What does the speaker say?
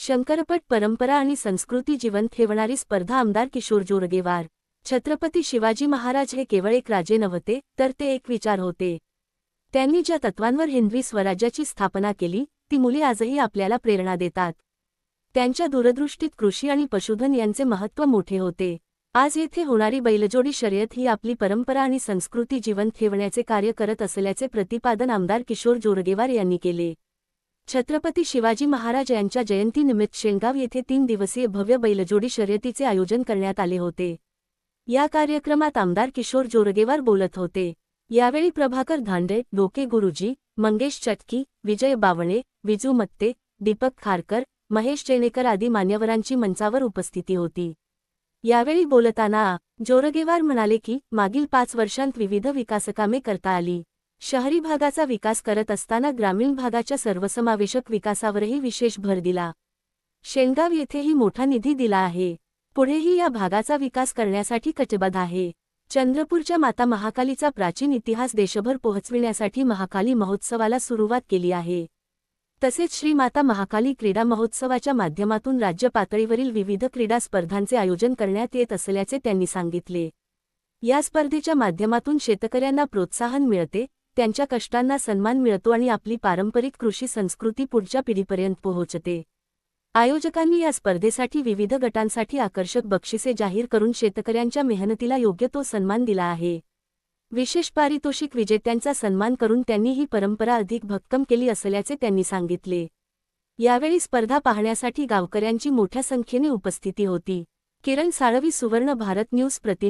शंकरपट परंपरा आणि संस्कृती जिवंत ठेवणारी स्पर्धा आमदार किशोर जोरगेवार. छत्रपती शिवाजी महाराज हे केवळ एक राजे नव्हते तर ते एक विचार होते. त्यांनी ज्या तत्वांवर हिंदवी स्वराज्याची स्थापना केली ती मुले आजही आपल्याला प्रेरणा देतात. त्यांच्या दूरदृष्टीत कृषी आणि पशुधन यांचे महत्त्व मोठे होते. आज येथे होणारी बैलजोडी शर्यत ही आपली परंपरा आणि संस्कृती जिवंत ठेवण्याचे कार्य करत असल्याचे प्रतिपादन आमदार किशोर जोरगेवार यांनी केले. छत्रपती शिवाजी महाराज यांच्या जयंतीनिमित्त शेंगाव येथे तीन दिवसीय भव्य बैलजोडी शर्यतीचे आयोजन करण्यात आले होते. या कार्यक्रमात आमदार किशोर जोरगेवार बोलत होते. यावेळी प्रभाकर धांडे डोके गुरुजी मंगेश चटकी विजय बावणे विजू मत्ते दीपक खारकर महेश चेनेकर आदी मान्यवरांची मंचावर उपस्थिती होती. यावेळी बोलताना जोरगेवार म्हणाले की मागील पाच वर्षांत विविध विकासकामे करता आली. शहरी भागाचा विकास करत असताना ग्रामीण भागाच्या सर्वसमावेशक विकासावरही विशेष भर दिला. शेंगाव येथेही मोठा निधी दिला आहे. पुढेही या भागाचा विकास करण्यासाठी कटिबद्ध आहे. चंद्रपूरच्या माता महाकालीचा प्राचीन इतिहास देशभर पोहोचविण्यासाठी महाकाली महोत्सवाला सुरुवात केली आहे. तसेच श्री माता महाकाली क्रीडा महोत्सवाच्या माध्यमातून राज्य पातळीवरील विविध क्रीडा स्पर्धांचे आयोजन करण्यात येत असल्याचे त्यांनी सांगितले. या स्पर्धेच्या माध्यमातून शेतकऱ्यांना प्रोत्साहन मिळते त्यांच्या कष्टांना सन्मान मिळतो आणि आपली पारंपरिक कृषी संस्कृती पुढच्या पिढीपर्यंत पोहोचते. आयोजकांनी या स्पर्धेसाठी विविध गटांसाठी आकर्षक बक्षिसे जाहीर करून शेतकऱ्यांच्या मेहनतीला योग्य तो सन्मान दिला आहे. विशेष पारितोषिक विजेत्यांचा सन्मान करून त्यांनी ही परंपरा अधिक भक्कम केली असल्याचे त्यांनी सांगितले. यावेळी स्पर्धा पाहण्यासाठी गावकऱ्यांची मोठ्या संख्येने उपस्थिती होती. किरण साळवी सुवर्ण भारत न्यूज प्रति